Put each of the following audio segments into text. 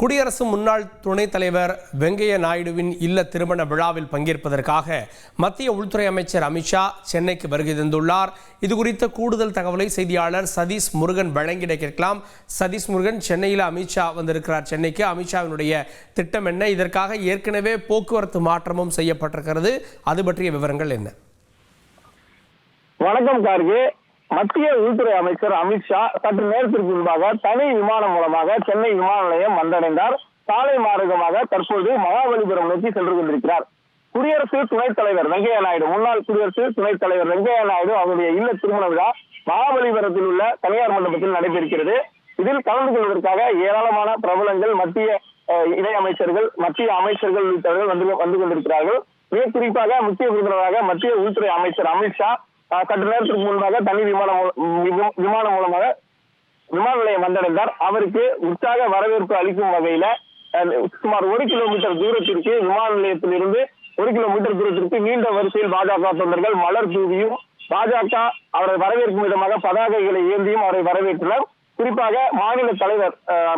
குடியரசு முன்னாள் துணைத் தலைவர் வெங்கைய நாயுடுவின் இல்ல திருமண விழாவில் பங்கேற்பதற்காக மத்திய உள்துறை அமைச்சர் அமித்ஷா சென்னைக்கு வருகை தந்துள்ளார். இது குறித்த கூடுதல் தகவலை செய்தியாளர் சதீஷ் முருகன் வழங்கிட கேட்கலாம். சதீஷ் முருகன் சென்னையில் அமித்ஷா வந்திருக்கிறார். சென்னைக்கு அமித்ஷாவினுடைய திட்டம் என்ன? இதற்காக ஏற்கனவே போக்குவரத்து மாற்றமும் செய்யப்பட்டிருக்கிறது. அது பற்றிய விவரங்கள் என்ன? வணக்கம் கார்கே. மத்திய உள்துறை அமைச்சர் அமித்ஷா சற்று நேரத்திற்கு முன்பாக தனி விமானம் மூலமாக சென்னை விமான நிலையம் வந்தடைந்தார். சாலை மார்க்கமாக தற்போது மகாபலிபுரம் நோக்கி சென்று கொண்டிருக்கிறார். குடியரசு துணைத் தலைவர் வெங்கையா நாயுடு. முன்னாள் குடியரசு துணைத் தலைவர் வெங்கையா நாயுடு அவருடைய இல்ல திருமண விழா மகாபலிபுரத்தில் உள்ள தனியார் மண்டபத்தில் நடைபெறுகிறது. இதில் கலந்து கொள்வதற்காக ஏராளமான பிரபலங்கள் மத்திய அஹ், இணை அமைச்சர்கள் மத்திய அமைச்சர்கள் உள்ளிட்டவர்கள் வந்து வந்து கொண்டிருக்கிறார்கள். மிக குறிப்பாக முக்கிய விருந்தினராக மத்திய உள்துறை அமைச்சர் அமித்ஷா சற்று நேரத்திற்கு முன்பாக தனி விமானம் விமானம் மூலமாக விமான நிலையம் வந்தடைந்தார். அவருக்கு உற்சாக வரவேற்பு அளிக்கும் வகையில சுமார் ஒரு கிலோமீட்டர் தூரத்திற்கு விமான நிலையத்திலிருந்து ஒரு கிலோமீட்டர் தூரத்திற்கு நீண்ட வரிசையில் பாஜக தொண்டர்கள் மலர் தூவியும் பாஜக அவரை வரவேற்கும் விதமாக பதாகைகளை ஏந்தியும் அவரை வரவேற்றனர். குறிப்பாக மாநில தலைவர்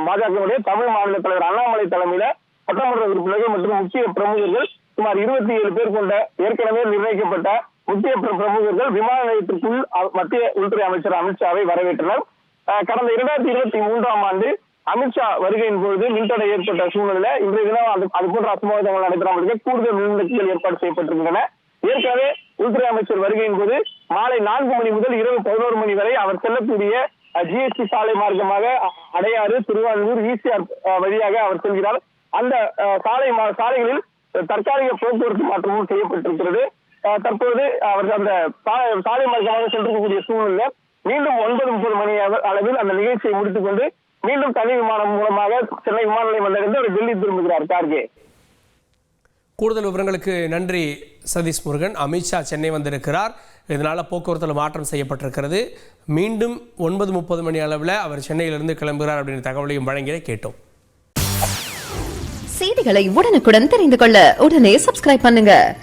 பாஜகவுடைய தமிழ் மாநில தலைவர் அண்ணாமலை தலைமையில சட்டமன்ற உறுப்பினர்கள் மற்றும் முக்கிய பிரமுகர்கள் சுமார் இருபத்தி ஏழு பேர் கொண்ட ஏற்கனவே நிர்ணயிக்கப்பட்ட முக்கிய பிரமுகர்கள் விமான நிலையத்திற்குள் மத்திய உள்துறை அமைச்சர் அமித்ஷாவை வரவேற்றனர். கடந்த இரண்டாயிரத்தி இருபத்தி மூன்றாம் ஆண்டு அமித்ஷா வருகையின் பொழுது மின்தடை ஏற்பட்ட சூழ்நிலை இன்றைய தினம் அது அது போன்ற அசம்பாவிதங்கள் நடைபெறாமல் இருக்க கூடுதல் மின்விளக்குகள் ஏற்பாடு செய்யப்பட்டிருக்கின்றன. ஏற்கனவே உள்துறை அமைச்சர் வருகையின் போது மாலை நான்கு மணி முதல் இரவு பதினோரு மணி வரை அவர் செல்லக்கூடிய ஜிஎஸ்டி சாலை மார்க்கமாக அடையாறு திருவாரூர் ஈசிஆர் வழியாக அவர் செல்கிறார். அந்த சாலை மா- சாலைகளில் தற்காலிக போக்குவரத்து மாற்றமும் செய்யப்பட்டிருக்கிறது. தற்போது அவர் அந்த சாலை மார்க்கமாக சென்றிருக்கக்கூடிய சூழ்நிலை மீண்டும் ஒன்பது முப்பது மணி அள- அளவில் அந்த நிகழ்ச்சியை முடித்துக் கொண்டு மீண்டும் தனி விமானம் மூலமாக சென்னை விமான நிலையம் வந்தடைந்து அவர் டெல்லி திரும்புகிறார் கார்கே. கூடுதல் விவரங்களுக்கு நன்றி சதீஷ் முருகன். அமித்ஷா சென்னை வந்திருக்கிறார். இதனால் போக்குவரத்தில் மாற்றம் செய்யப்பட்டிருக்கிறது. மீண்டும் ஒன்பது முப்பது மணி அளவில் அவர் சென்னையிலிருந்து கிளம்புகிறார் அப்படின்ற தகவலையும் வழங்கிய கேட்டோம். செய்திகளை உடனுக்குடன் தெரிந்து கொள்ள உடனே சப்ஸ்கிரைப் பண்ணுங்க.